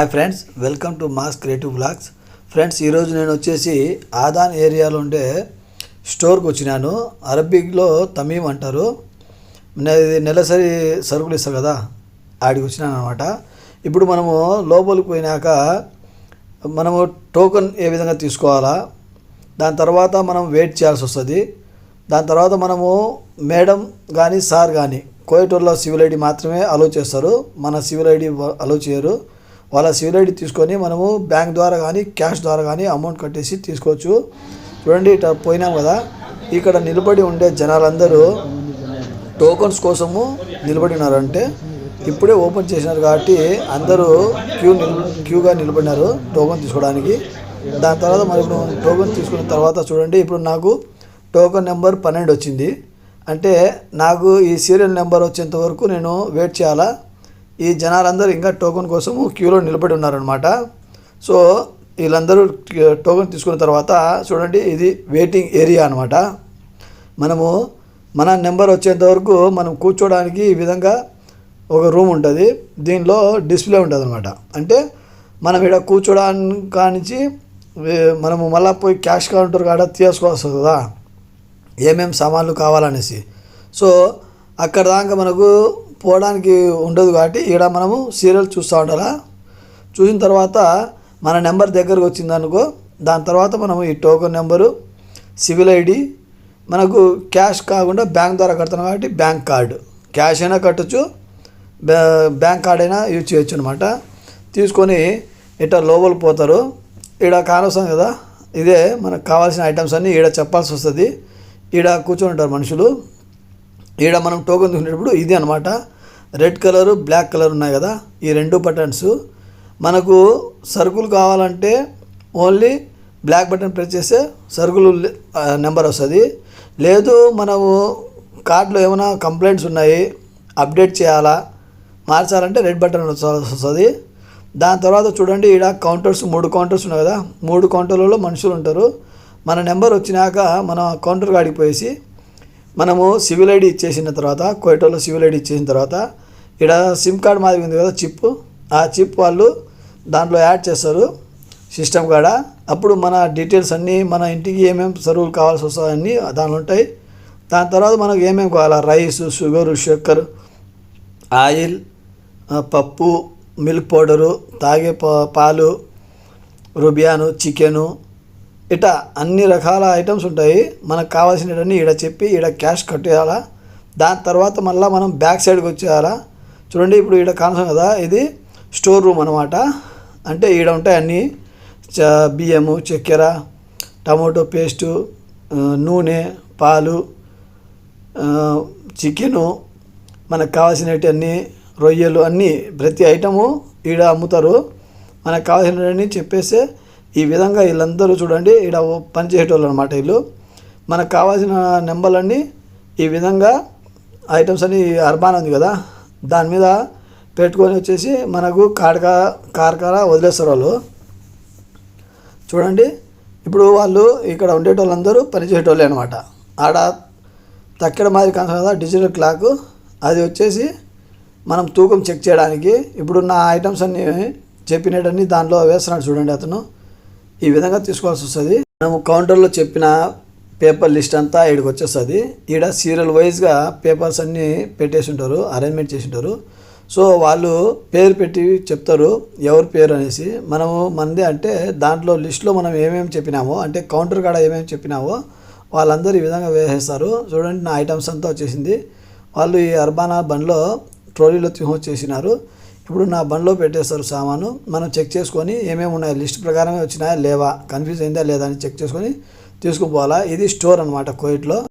Hi friends welcome to Mass Creative Blogs friends ఈరోజు నేను వచ్చేసి ఆదాన్ ఏరియాలో ఉండే స్టోర్కి వచ్చినాను. అరబిక్లో తమీం అంటారు. నెలసరి సరుకులు ఇస్తారు కదా ఆడికి వచ్చినాను అనమాట ఇప్పుడు మనము లోపలికి పోయినాక మనము టోకెన్ ఏ విధంగా తీసుకోవాలా దాని తర్వాత మనం వెయిట్ చేయాల్సి వస్తుంది. దాని తర్వాత మనము మేడం కానీ సార్ కానీ కోయటూరులో సివిల్ ఐడి మాత్రమే అలో చేస్తారు. మన సివిల్ ఐడి అలో చేయరు. వాళ్ళ సివిల్ ఐడి తీసుకొని మనము బ్యాంక్ ద్వారా కానీ క్యాష్ ద్వారా కానీ అమౌంట్ కట్టేసి తీసుకోవచ్చు. చూడండి ఇట్లా పోయినాం కదా. ఇక్కడ నిలబడి ఉండే జనాలందరూ టోకన్స్ కోసము నిలబడి ఉన్నారంటే ఇప్పుడే ఓపెన్ చేసినారు కాబట్టి అందరూ క్యూ క్యూగా నిలబడినారు టోకన్ తీసుకోవడానికి. దాని తర్వాత మరి ఇప్పుడు టోకన్ తీసుకున్న తర్వాత చూడండి ఇప్పుడు నాకు టోకన్ నెంబర్ పన్నెండు వచ్చింది. అంటే నాకు ఈ సీరియల్ నెంబర్ వచ్చేంత వరకు నేను వెయిట్ చేయాలా? ఈ జనాలందరూ ఇంకా టోకెన్ కోసము క్యూలో నిలబడి ఉన్నారనమాట సో వీళ్ళందరూ టోకెన్ తీసుకున్న తర్వాత చూడండి ఇది వెయిటింగ్ ఏరియా అనమాట మనము మన నెంబర్ వచ్చేంత వరకు మనం కూర్చోడానికి ఈ విధంగా ఒక రూమ్ ఉంటుంది. దీనిలో డిస్ప్లే ఉంటుంది అనమాట అంటే మనం ఇక్కడ కూర్చోడానికి కానించి మనము మళ్ళీ పోయి క్యాష్ కౌంటర్ కాడ తీసుకోవచ్చు కదా ఏమేమి సామాన్లు కావాలనేసి. సో అక్కడ దాకా మనకు పోవడానికి ఉండదు కాబట్టి ఇక్కడ మనము సీరియల్ చూస్తూ ఉండాలా? చూసిన తర్వాత మన నెంబర్ దగ్గరకు వచ్చిందనుకో దాని తర్వాత మనము ఈ టోకెన్ నెంబరు సివిల్ ఐడి మనకు క్యాష్ కాకుండా బ్యాంక్ ద్వారా కడతాం కాబట్టి బ్యాంక్ కార్డు. క్యాష్ అయినా కట్టచ్చు బ్యాంక్ కార్డ్ అయినా యూజ్ చేయొచ్చు అనమాట తీసుకొని ఇట్లా లోపల పోతారు. ఈడ కానవసరం కదా? ఇదే మనకు కావాల్సిన ఐటమ్స్ అన్నీ ఈడ చెప్పాల్సి వస్తుంది. ఈడ కూర్చొని ఉంటారు మనుషులు. ఈడ మనం టోకెన్ తీసుకునేటప్పుడు ఇది అనమాట రెడ్ కలరు బ్లాక్ కలర్ ఉన్నాయి కదా ఈ రెండు బటన్స్. మనకు సరుకులు కావాలంటే ఓన్లీ బ్లాక్ బటన్ ప్రెస్ చేస్తే సరుకులు నెంబర్ వస్తుంది. లేదు మనము కార్డులో ఏమైనా కంప్లైంట్స్ ఉన్నాయి అప్డేట్ చేయాలా మార్చాలంటే రెడ్ బటన్ వస్తుంది. దాని తర్వాత చూడండి ఈడ కౌంటర్స్ మూడు కౌంటర్స్ ఉన్నాయి కదా మూడు కౌంటర్లలో మనుషులు ఉంటారు. మన నెంబర్ వచ్చినాక మన కౌంటర్ కాడికి పోయేసి మనము సివిల్ ఐడి ఇచ్చేసిన తర్వాత కోయిటోలో సివిల్ ఐడి ఇచ్చేసిన తర్వాత ఇక్కడ సిమ్ కార్డ్ మాది ఉంది కదా చిప్ ఆ చిప్ వాళ్ళు దాంట్లో యాడ్ చేస్తారు సిస్టమ్ కాడ. అప్పుడు మన డీటెయిల్స్ అన్నీ మన ఇంటికి ఏమేమి సరువులు కావాల్సి వస్తాయన్నీ దానిలో ఉంటాయి. దాని తర్వాత మనకు ఏమేమి కావాలా? రైస్ షుగరు చక్కెర ఆయిల్ పప్పు మిల్క్ పౌడరు తాగే పా- పాలు రుబియాను చికెను ఇట అన్ని రకాల ఐటమ్స్ ఉంటాయి. మనకు కావాల్సినవన్నీ ఈడ చెప్పి ఈడ క్యాష్ కట్టేయాలా? దాని తర్వాత మళ్ళీ మనం బ్యాక్ సైడ్కి వచ్చేయాలా? చూడండి ఇప్పుడు ఈడ కానసం కదా? ఇది స్టోర్ రూమ్ అనమాట అంటే ఈడ ఉంటాయి అన్నీ. చ బియ్యము చక్కెర టమాటో పేస్టు నూనె పాలు చికెను మనకు కావాల్సినవి అన్నీ రొయ్యలు అన్నీ ప్రతి ఐటము ఈడ అమ్ముతారు. మనకు కావాల్సినవన్నీ చెప్పేస్తే ఈ విధంగా వీళ్ళందరూ చూడండి ఈడ పనిచేసేటోళ్ళు అనమాట వీళ్ళు. మనకు కావాల్సిన నెంబర్లన్నీ ఈ విధంగా ఐటమ్స్ అన్ని అర్బాన్ ఉంది కదా దాని మీద పెట్టుకొని వచ్చేసి మనకు కాడక కార్కార వదిలేస్తారు వాళ్ళు. చూడండి ఇప్పుడు వాళ్ళు ఇక్కడ ఉండేటోళ్ళందరూ పనిచేసేటోళ్ళే అనమాట. ఆడ తక్కిన మాదిరి కనసం కదా డిజిటల్ క్లాక్. అది వచ్చేసి మనం తూకం చెక్ చేయడానికి ఇప్పుడు నా ఐటమ్స్ అన్ని చెప్పినట్టన్నీ దాంట్లో వేస్తున్నాడు చూడండి అతను. ఈ విధంగా తీసుకోవాల్సి వస్తుంది. మనము కౌంటర్లో చెప్పిన పేపర్ లిస్ట్ అంతా ఈడికి వచ్చేస్తుంది. ఈడ సీరియల్ వైజ్గా పేపర్స్ అన్నీ పెట్టేసి ఉంటారు అరేంజ్మెంట్ చేసి ఉంటారు సో వాళ్ళు పేరు పెట్టి చెప్తారు ఎవరి పేరు అనేసి. మనము మనదే అంటే దాంట్లో లిస్ట్లో మనం ఏమేమి చెప్పినామో అంటే కౌంటర్ కాడ ఏమేమి చెప్పినామో వాళ్ళందరూ ఈ విధంగా వేసేస్తారు. చూడండి నా ఐటమ్స్ అంతా వచ్చేసింది. వాళ్ళు ఈ అర్బానా బండ్లో ట్రోలీలో తీసుకొచ్చేసినారు ఇప్పుడు నా బండ్లో పెట్టేస్తారు సామాను. మనం చెక్ చేసుకొని ఏమేమి ఉన్నాయి? లిస్ట్ ప్రకారమే వచ్చినాయా? లేవా? కన్ఫ్యూజ్ అయిందా లేదా అని చెక్ చేసుకొని తీసుకుపోవాలా? ఇది స్టోర్ అనమాట కోయిట్లో.